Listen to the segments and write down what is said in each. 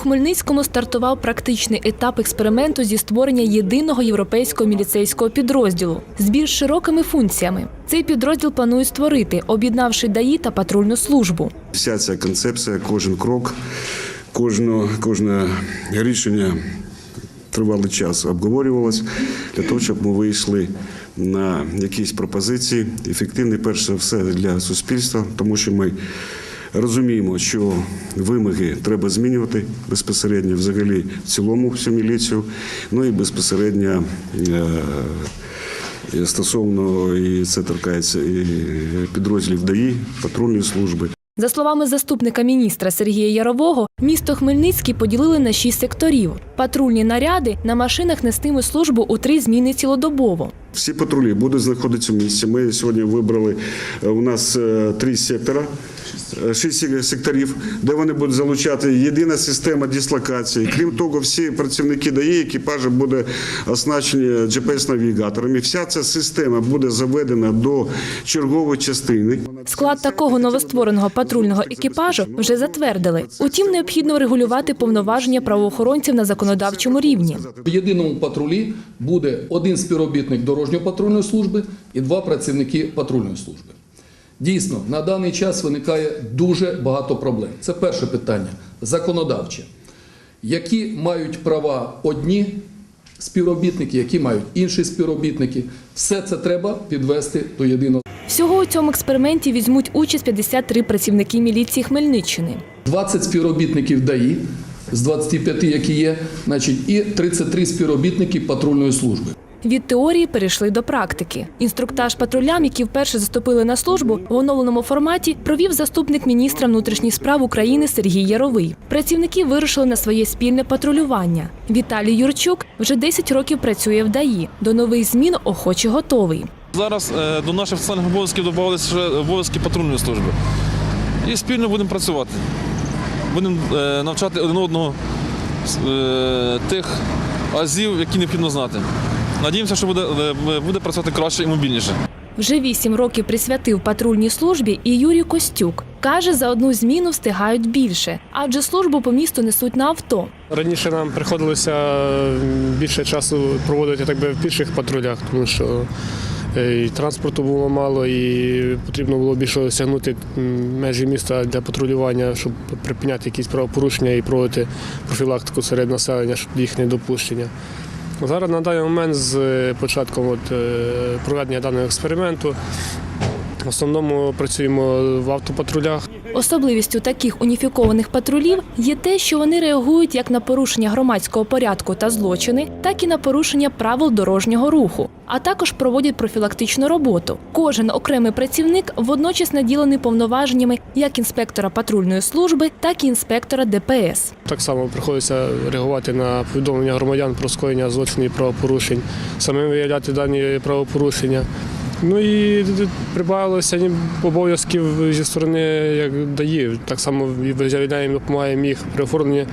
Хмельницькому стартував практичний етап експерименту зі створення єдиного європейського міліцейського підрозділу з більш широкими функціями. Цей підрозділ планують створити, об'єднавши ДАІ та патрульну службу. Вся ця концепція, кожен крок, кожне, кожне рішення тривалий час обговорювалось для того, щоб ми вийшли на якісь пропозиції, ефективні перш за все для суспільства, тому що ми розуміємо, що вимоги треба змінювати безпосередньо взагалі в цілому всю міліцію, ну і безпосередньо. е, Стосовно і це торкається і підрозділів ДАІ, патрульної служби. За словами заступника міністра Сергія Ярового, місто Хмельницький поділили на шість секторів. Патрульні наряди на машинах нестимуть службу у три зміни цілодобово. Всі патрулі будуть знаходитися в місті. Ми сьогодні вибрали е, у нас е, три сектора. Шість секторів, де вони будуть залучати єдина система дислокації. Крім того, всі працівники ДАІ, екіпажі буде оснащені GPS-навігаторами. Вся ця система буде заведена до чергової частини. Склад такого новоствореного патрульного екіпажу вже затвердили. Утім, необхідно регулювати повноваження правоохоронців на законодавчому рівні. В єдиному патрулі буде один співробітник дорожньо-патрульної служби і два працівники патрульної служби. Дійсно, на даний час виникає дуже багато проблем. Це перше питання законодавче. Які мають права одні співробітники, які мають інші співробітники. Все це треба підвести до єдиного. Всього у цьому експерименті візьмуть участь 53 працівники міліції Хмельниччини. 20 співробітників ДАІ з 25, які є, значить, і 33 співробітники патрульної служби. Від теорії перейшли до практики. Інструктаж патрулям, які вперше заступили на службу в оновленому форматі, провів заступник міністра внутрішніх справ України Сергій Яровий. Працівники вирушили на своє спільне патрулювання. Віталій Юрчук вже 10 років працює в ДАІ. До нових змін охоче готовий. Зараз е, до наших соціальних обов'язків додавалися обов'язки патрульної служби. І спільно будемо працювати. Будемо е, навчати один одного е, тих азів, які необхідно знати. Надіємося, що буде, е, буде працювати краще і мобільніше. Вже 8 років присвятив патрульній службі і Юрій Костюк. Каже, за одну зміну встигають більше, адже службу по місту несуть на авто. Раніше нам приходилося більше часу проводити так би в піших патрулях, тому що е, і транспорту було мало, і потрібно було більше осягнути межі міста для патрулювання, щоб припиняти якісь правопорушення і проводити профілактику серед населення, щоб їх недопущення. Зараз на даний момент з е, початком от, е, проведення даного експерименту в основному працюємо в автопатрулях. Особливістю таких уніфікованих патрулів є те, що вони реагують як на порушення громадського порядку та злочини, так і на порушення правил дорожнього руху, а також проводять профілактичну роботу. Кожен окремий працівник водночас наділений повноваженнями як інспектора патрульної служби, так і інспектора ДПС. Так само приходиться реагувати на повідомлення громадян про скоєння злочинів і правопорушень, самим виявляти дані правопорушення. Ну і прибавилося обов'язків зі сторони як дає. Так само виявляємо, допомагаємо їх при оформленні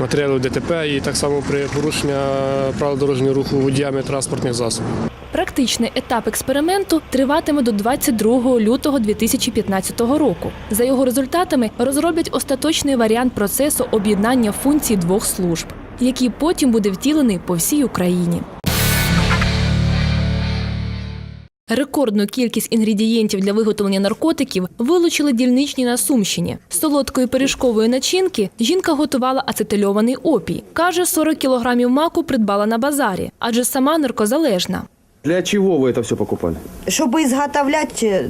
матеріалів ДТП і так само при порушенні правил дорожнього руху водіями транспортних засобів. Практичний етап експерименту триватиме до 22 лютого 2015 року. За його результатами розроблять остаточний варіант процесу об'єднання функцій двох служб, який потім буде втілений по всій Україні. Рекордну кількість інгредієнтів для виготовлення наркотиків вилучили дільничні на Сумщині. З солодкої пиріжкової начинки жінка готувала ацетильований опій. Каже, 40 кілограмів маку придбала на базарі, адже сама наркозалежна. Для чего вы это все покупали? чтобы изготовлять э,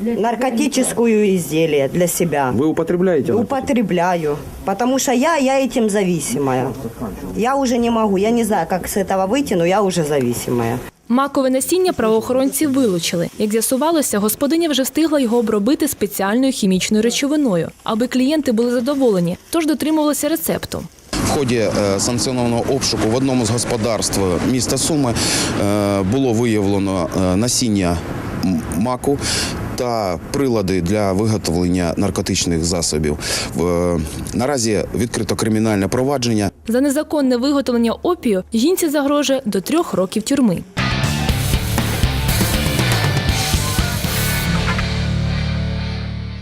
наркотическую изделие для себя. Вы употребляете? Употребляю, потому что я, я этим зависимая. Я уже не могу, я не знаю, как с этого выйти, но я уже зависимая. Макове насіння правоохоронці вилучили. Як з'ясувалося, господиня вже встигла його обробити спеціальною хімічною речовиною, аби клієнти були задоволені, тож дотримувалися рецепту. В ході е, санкціонованого обшуку в одному з господарств міста Суми е, було виявлено е, насіння маку та прилади для виготовлення наркотичних засобів. Наразі відкрито кримінальне провадження. За незаконне виготовлення опію жінці загрожує до трьох років тюрми.